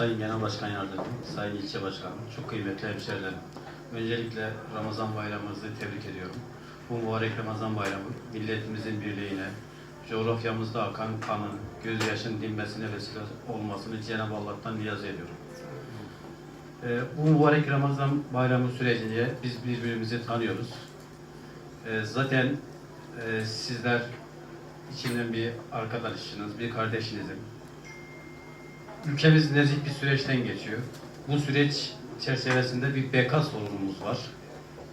Sayın Genel Başkan Yardımcım, Sayın İlçe Başkanım, çok kıymetli hemşehrilerim. Öncelikle Ramazan bayramımızı tebrik ediyorum. Bu mübarek Ramazan bayramı milletimizin birliğine, coğrafyamızda akan kanın, gözyaşın dinmesine vesile olmasını Cenab-ı Allah'tan niyaz ediyorum. Ee, bu mübarek Ramazan bayramı sürecince biz birbirimizi tanıyoruz. Ee, zaten e, sizler içinden bir arkadaşınız, bir kardeşinizim. Ülkemiz nezih bir süreçten geçiyor. Bu süreç çerçevesinde bir beka sorunumuz var.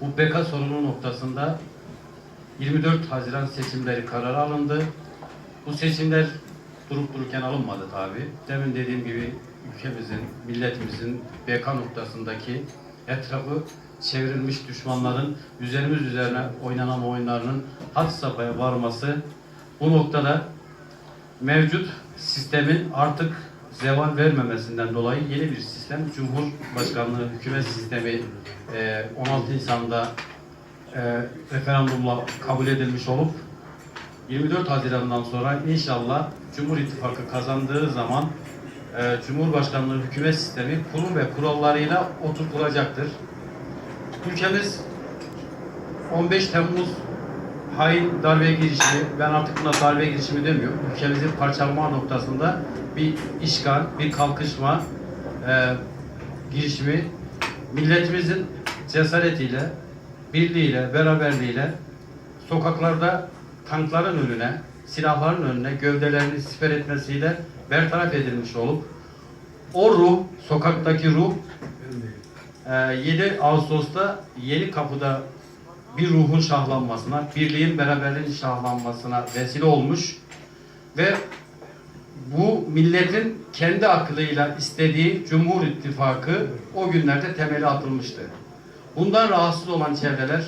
Bu beka sorunu noktasında 24 Haziran seçimleri kararı alındı. Bu seçimler durup dururken alınmadı tabi. Demin dediğim gibi ülkemizin, milletimizin beka noktasındaki etrafı çevrilmiş düşmanların üzerimiz üzerine oynanan oyunlarının had safhaya varması bu noktada mevcut sistemin artık zeval vermemesinden dolayı yeni bir sistem Cumhurbaşkanlığı hükümet sistemi e, 16 Nisan'da e, referandumla kabul edilmiş olup 24 Haziran'dan sonra inşallah Cumhur İttifakı kazandığı zaman e, Cumhurbaşkanlığı hükümet sistemi kurum ve kurallarıyla oturtulacaktır. Ülkemiz 15 Temmuz hain darbe girişimi, ben artık buna darbe girişimi demiyorum. Ülkemizi parçalama noktasında bir işgal, bir kalkışma e, girişimi milletimizin cesaretiyle, birliğiyle, beraberliğiyle sokaklarda tankların önüne, silahların önüne gövdelerini siper etmesiyle bertaraf edilmiş olup o ruh, sokaktaki ruh e, 7 Ağustos'ta Yeni Kapı'da bir ruhun şahlanmasına, birliğin beraberliğin şahlanmasına vesile olmuş ve bu milletin kendi aklıyla istediği Cumhur İttifakı o günlerde temeli atılmıştı. Bundan rahatsız olan çevreler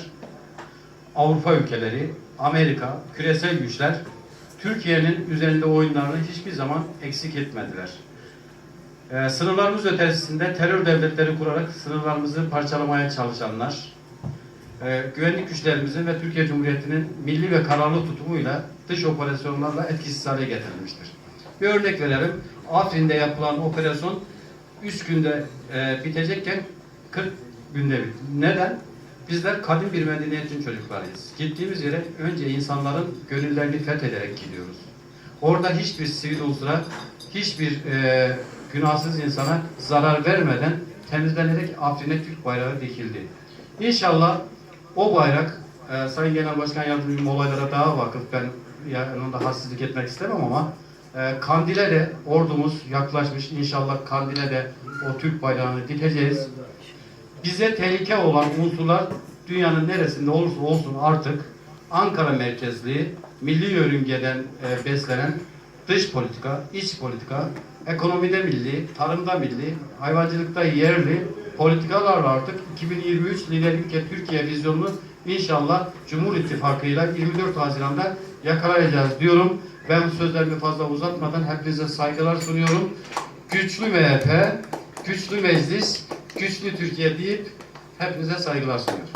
Avrupa ülkeleri, Amerika, küresel güçler Türkiye'nin üzerinde oyunlarını hiçbir zaman eksik etmediler. Ee, sınırlarımız ötesinde terör devletleri kurarak sınırlarımızı parçalamaya çalışanlar, e, güvenlik güçlerimizin ve Türkiye Cumhuriyeti'nin milli ve kararlı tutumuyla dış operasyonlarla etkisiz hale getirilmiştir. Bir örnek verelim. Afrin'de yapılan operasyon 3 günde e, bitecekken 40 günde bitti. Neden? Bizler kadim bir medeniyetin çocuklarıyız. Gittiğimiz yere önce insanların gönüllerini fethederek gidiyoruz. Orada hiçbir sivil unsura, hiçbir e, günahsız insana zarar vermeden temizlenerek Afrin'e Türk bayrağı dikildi. İnşallah o bayrak, e, Sayın Genel Başkan Yardımcım olaylara daha vakıf, ben yanında hassizlik etmek istemem ama e, Kandil'e de ordumuz yaklaşmış. İnşallah Kandil'e de o Türk bayrağını dikeceğiz. Bize tehlike olan unsurlar dünyanın neresinde olursa olsun artık Ankara merkezli, milli yörüngeden e, beslenen dış politika, iç politika, ekonomide milli, tarımda milli, hayvancılıkta yerli politikalarla artık 2023 liderlik Türkiye vizyonunu inşallah Cumhur İttifakı'yla 24 Haziran'da yakalayacağız diyorum. Ben sözlerimi fazla uzatmadan hepinize saygılar sunuyorum. Güçlü MHP, güçlü meclis, güçlü Türkiye deyip hepinize saygılar sunuyorum.